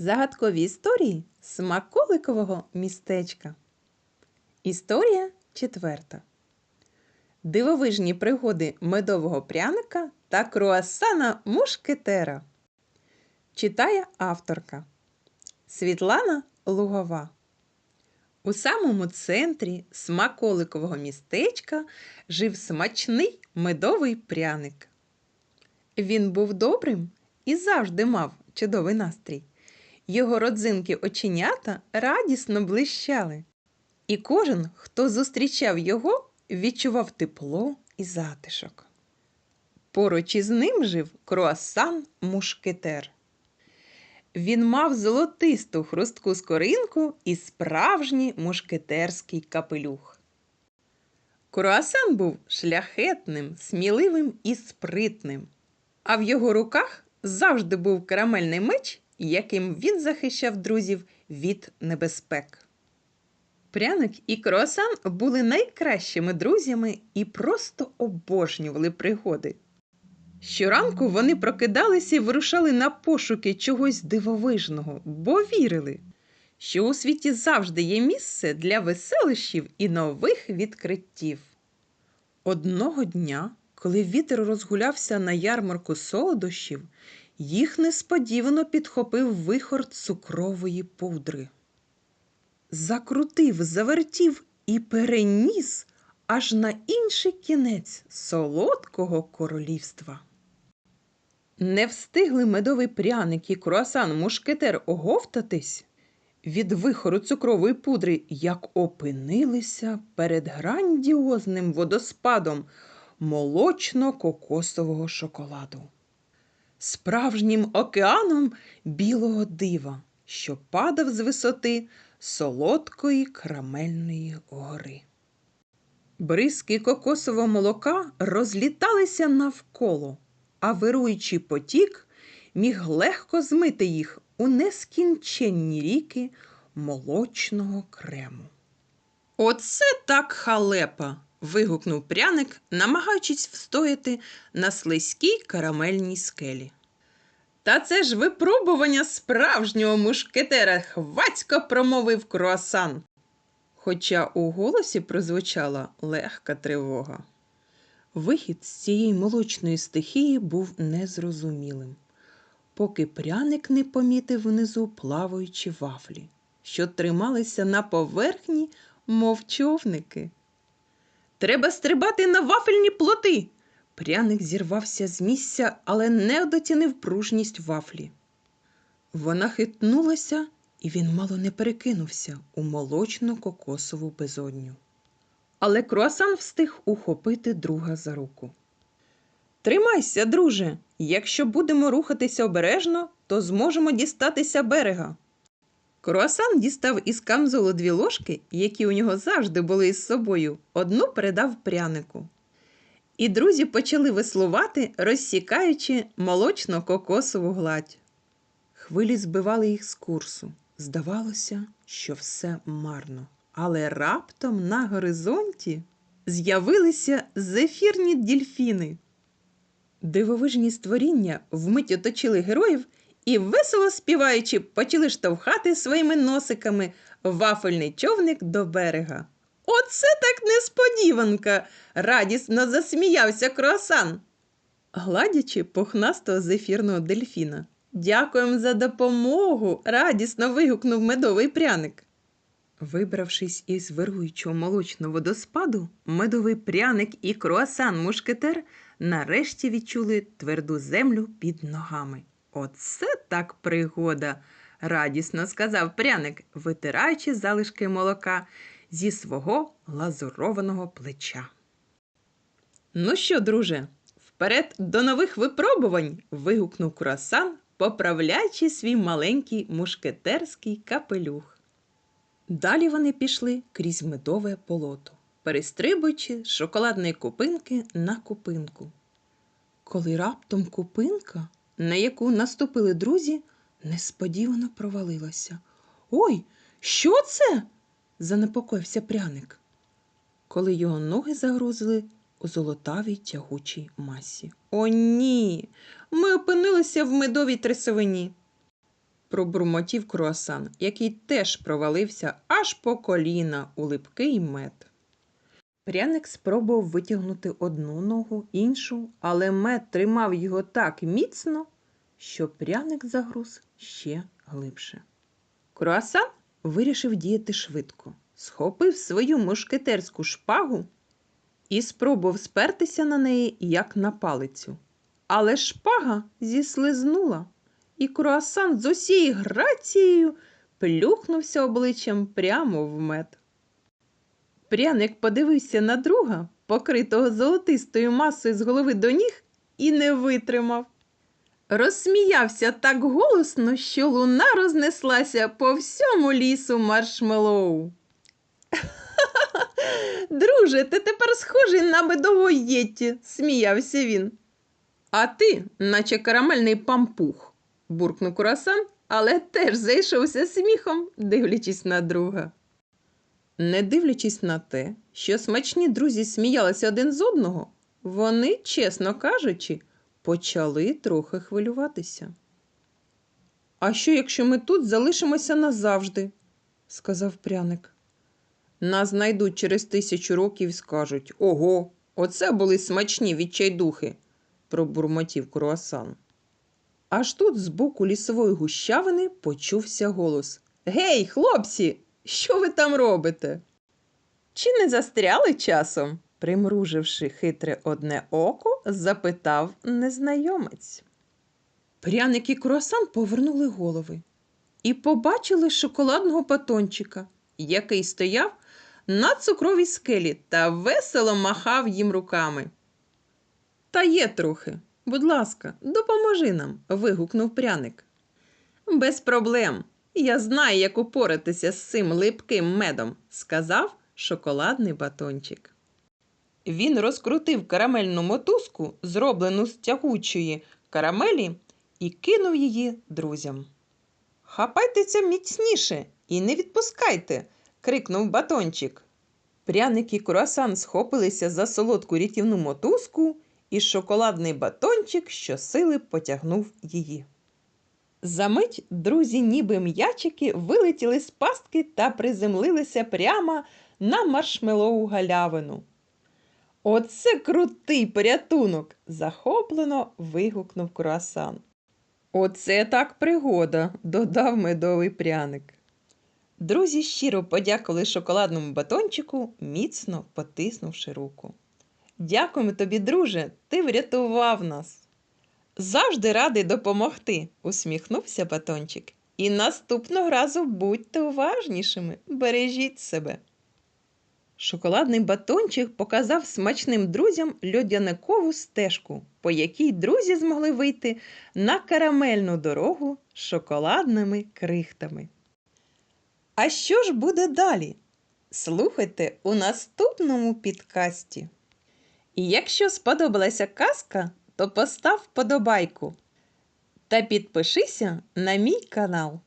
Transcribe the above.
Загадкові історії смаколикового містечка. Історія четверта. Дивовижні пригоди медового пряника та круасана мушкетера. Читає авторка Світлана Лугова. У самому центрі смаколикового містечка жив смачний медовий пряник. Він був добрим і завжди мав чудовий настрій. Його родзинки оченята радісно блищали. І кожен, хто зустрічав його, відчував тепло і затишок. Поруч із ним жив круасан мушкетер. Він мав золотисту хрустку скоринку і справжній мушкетерський капелюх. Круасан був шляхетним, сміливим і спритним, а в його руках завжди був карамельний меч, яким він захищав друзів від небезпек. Пряник і круасан були найкращими друзями і просто обожнювали пригоди. Щоранку вони прокидалися і вирушали на пошуки чогось дивовижного, бо вірили, що у світі завжди є місце для веселищів і нових відкриттів. Одного дня, коли вітер розгулявся на ярмарку солодощів, їх несподівано підхопив вихор цукрової пудри. Закрутив, завертів і переніс аж на інший кінець солодкого королівства. Не встигли медовий пряник і круасан мушкетер оговтатись від вихору цукрової пудри, як опинилися перед грандіозним водоспадом молочно-кокосового шоколаду, справжнім океаном білого дива, що падав з висоти солодкої карамельної гори. Бризки кокосового молока розліталися навколо, а вируючий потік міг легко змити їх у нескінченні ріки молочного крему. Оце так халепа. Вигукнув пряник, намагаючись встояти на слизькій карамельній скелі. Та це ж випробування справжнього мушкетера, хвацько промовив круасан. Хоча у голосі прозвучала легка тривога. Вихід з цієї молочної стихії був незрозумілим, поки пряник не помітив внизу плаваючі вафлі, що трималися на поверхні, мов човники. Треба стрибати на вафельні плоти. Пряник зірвався з місця, але не дотянив пружність вафлі. Вона хитнулася, і він мало не перекинувся у молочну кокосову безодню. Але круасан встиг ухопити друга за руку. Тримайся, друже. Якщо будемо рухатися обережно, то зможемо дістатися берега. Круасан дістав із камзолу дві ложки, які у нього завжди були із собою, одну передав прянику. І друзі почали веслувати, розсікаючи молочно-кокосову гладь. Хвилі збивали їх з курсу. Здавалося, що все марно. Але раптом на горизонті з'явилися зефірні дільфіни. Дивовижні створіння вмить оточили героїв і, весело співаючи, почали штовхати своїми носиками вафельний човник до берега. Оце так несподіванка! радісно засміявся круасан, гладячи пухнастого зефірного дельфіна. Дякуємо за допомогу. радісно вигукнув медовий пряник. Вибравшись із вируючого молочного водоспаду, медовий пряник і круасан мушкетер нарешті відчули тверду землю під ногами. Оце так пригода, радісно сказав пряник, витираючи залишки молока зі свого лазурованого плеча. Ну що, друже, вперед до нових випробувань. вигукнув круасан, поправляючи свій маленький мушкетерський капелюх. Далі вони пішли крізь медове болото, перестрибуючи з шоколадної купинки на купинку. Коли раптом купинка, на яку наступили друзі, несподівано провалилася. Ой, що це? занепокоївся пряник, коли його ноги загрузили у золотавій тягучій масі. О, ні! Ми опинилися в медовій трясовині. пробурмотів круасан, який теж провалився аж по коліна у липкий мед. Пряник спробував витягнути одну ногу, іншу, але мед тримав його так міцно, що пряник загруз ще глибше. Круасан вирішив діяти швидко, схопив свою мушкетерську шпагу і спробував спертися на неї, як на палицю. Але шпага зіслизнула, і круасан з усією грацією плюхнувся обличчям прямо в мед. Пряник подивився на друга, покритого золотистою масою з голови до ніг, і не витримав. Розсміявся так голосно, що луна рознеслася по всьому лісу маршмелоу. Друже, ти тепер схожий на медового єтті, сміявся він. А ти, наче карамельний пампух, буркнув курасан, але теж зайшовся сміхом, дивлячись на друга. Не дивлячись на те, що смачні друзі сміялися один з одного, вони, чесно кажучи, почали трохи хвилюватися. А що, якщо ми тут залишимося назавжди? сказав пряник. Нас знайдуть через тисячу років і скажуть Ого, оце були смачні відчайдухи, пробурмотів круасан. Аж тут з боку лісової гущавини почувся голос Гей, хлопці, що ви там робите? Чи не застряли часом? примруживши хитре одне око, запитав незнайомець. Пряник і круасан повернули голови і побачили шоколадного батончика, який стояв на цукровій скелі та весело махав їм руками. Та є трохи. Будь ласка, допоможи нам. вигукнув пряник. Без проблем. Я знаю, як упоратися з цим липким медом, сказав шоколадний батончик. Він розкрутив карамельну мотузку, зроблену з тягучої карамелі, і кинув її друзям. Хапайтеся міцніше і не відпускайте, крикнув батончик. Пряник і круасан схопилися за солодку рятівну мотузку, і шоколадний батончик щосили потягнув її. Замить друзі, ніби м'ячики, вилетіли з пастки та приземлилися прямо на маршмелову галявину. Оце крутий порятунок! захоплено вигукнув круасан. Оце так пригода, додав медовий пряник. Друзі щиро подякували шоколадному батончику, міцно потиснувши руку. Дякуємо тобі, друже, ти врятував нас. Завжди радий допомогти, усміхнувся батончик. І наступного разу будьте уважнішими, бережіть себе. Шоколадний батончик показав смачним друзям льодяникову стежку, по якій друзі змогли вийти на карамельну дорогу з шоколадними крихтами. А що ж буде далі? Слухайте у наступному підкасті. І якщо сподобалася казка, то постав вподобайку та підпишися на мій канал.